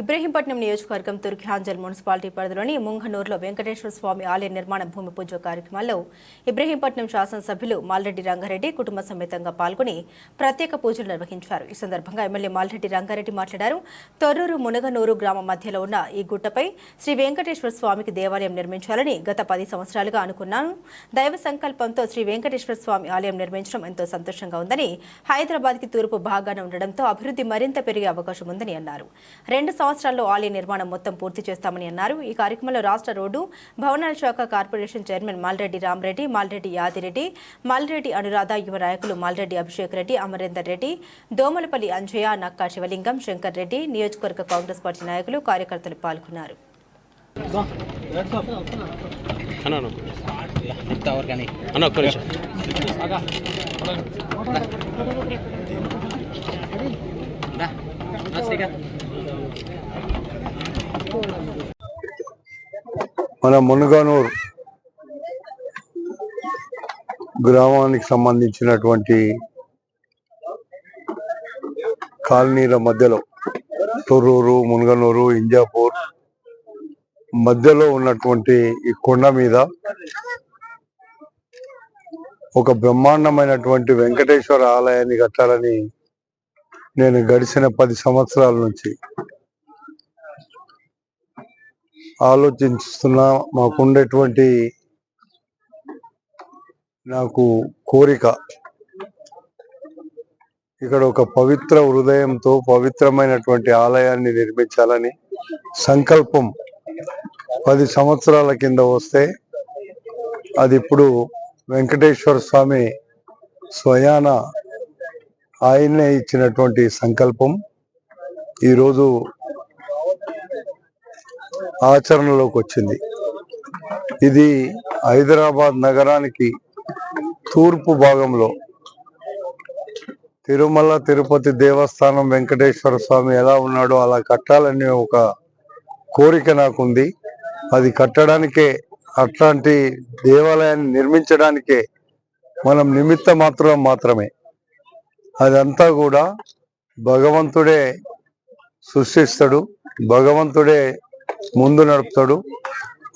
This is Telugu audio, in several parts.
ఇబ్రహీంపట్నం నియోజకవర్గం తుర్ఖ్యాంజల్ మున్సిపాలిటీ పరిధిలోని ముంగనూరులో వెంకటేశ్వర స్వామి ఆలయ నిర్మాణ భూమి పూజ కార్యక్రమాల్లో ఇబ్రహీంపట్నం శాసనసభ్యులు మాల్రెడ్డి రంగారెడ్డి కుటుంబ సమేతంగా పాల్గొని ప్రత్యేక పూజలు నిర్వహించారు. ఈ సందర్భంగా ఎమ్మెల్యే మాల్రెడ్డి రంగారెడ్డి మాట్లాడారు. తొర్రూరు మునగనూరు గ్రామం మధ్యలో ఉన్న ఈ గుట్టపై శ్రీ వెంకటేశ్వర స్వామికి దేవాలయం నిర్మించాలని గత పది సంవత్సరాలుగా అనుకున్నాను. దైవ సంకల్పంతో శ్రీ వెంకటేశ్వర స్వామి ఆలయం నిర్మించడం ఎంతో సంతోషంగా ఉందని హైదరాబాద్కి తూర్పు భాగాన ఉండడంతో అభివృద్ధి మరింత పెరిగే అవకాశం ఉందని అన్నారు. రెండు సంవత్సరాల్లో ఆలయ నిర్మాణం మొత్తం పూర్తి చేస్తామని అన్నారు. ఈ కార్యక్రమంలో రాష్ట్ర రోడ్డు భవనాల శాఖ కార్పొరేషన్ చైర్మన్ మాల్రెడ్డి రామరెడ్డి మాల్రెడ్డి యాదిరెడ్డి మాల్రెడ్డి అనురాధ యువ నాయకులు మాల్రెడ్డి అభిషేక్ రెడ్డి అమరేందర్ రెడ్డి దోమలపల్లి అంజయ్య నక్కా శివలింగం శంకర్ రెడ్డి నియోజకవర్గ కాంగ్రెస్ పార్టీ నాయకులు కార్యకర్తలు పాల్గొన్నారు. అన్న మన మునుగనూరు గ్రామానికి సంబంధించినటువంటి కాలనీల మధ్యలో తొర్రూరు మునుగనూరు ఇంజాపూర్ మధ్యలో ఉన్నటువంటి ఈ కొండ మీద ఒక బ్రహ్మాండమైనటువంటి వెంకటేశ్వర ఆలయాన్ని కట్టాలని నేను గడిచిన పది సంవత్సరాల నుంచి ఆలోచిస్తున్నా మాకుండేటువంటి నాకు కోరిక. ఇక్కడ ఒక పవిత్ర హృదయంతో పవిత్రమైనటువంటి ఆలయాన్ని నిర్మించాలని సంకల్పం పది సంవత్సరాల కింద వస్తే అది ఇప్పుడు వెంకటేశ్వర స్వామి స్వయాన ఆయనే ఇచ్చినటువంటి సంకల్పం. ఈరోజు ఆచరణలోకి వచ్చింది. ఇది హైదరాబాద్ నగరానికి తూర్పు భాగంలో తిరుమల తిరుపతి దేవస్థానం వెంకటేశ్వర స్వామి ఎలా ఉన్నాడో అలా కట్టాలనే ఒక కోరిక నాకుంది. అది కట్టడానికే అట్లాంటి దేవాలయాన్ని నిర్మించడానికే మనం నిమిత్త మాత్రం మాత్రమే. అదంతా కూడా భగవంతుడే సృష్టిస్తాడు. భగవంతుడే ముందు నడుపుతాడు.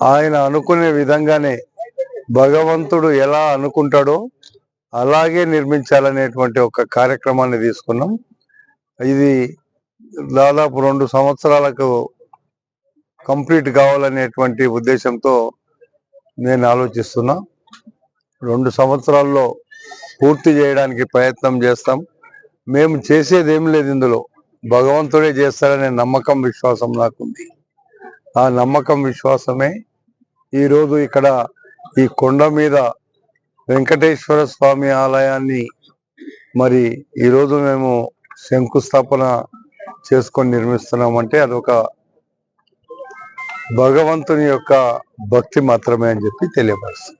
ఆయన అనుకునే విధంగానే భగవంతుడు ఎలా అనుకుంటాడో అలాగే నిర్మించాలనేటువంటి ఒక కార్యక్రమాన్ని తీసుకున్నాం. ఇది దాదాపు రెండు సంవత్సరాలకు కంప్లీట్ కావాలనేటువంటి ఉద్దేశంతో నేను ఆలోచిస్తున్నా. రెండు సంవత్సరాల్లో పూర్తి చేయడానికి ప్రయత్నం చేస్తాం. మేము చేసేది ఏం లేదు ఇందులో. భగవంతుడే చేస్తాడనే నమ్మకం విశ్వాసం నాకుంది. ఆ నమ్మకం విశ్వాసమే ఈరోజు ఇక్కడ ఈ కొండ మీద వెంకటేశ్వర స్వామి ఆలయాన్ని మరి ఈరోజు మేము శంకుస్థాపన చేసుకొని నిర్మిస్తున్నామంటే అదొక భగవంతుని యొక్క భక్తి మాత్రమే అని చెప్పి తెలియపరుస్తుంది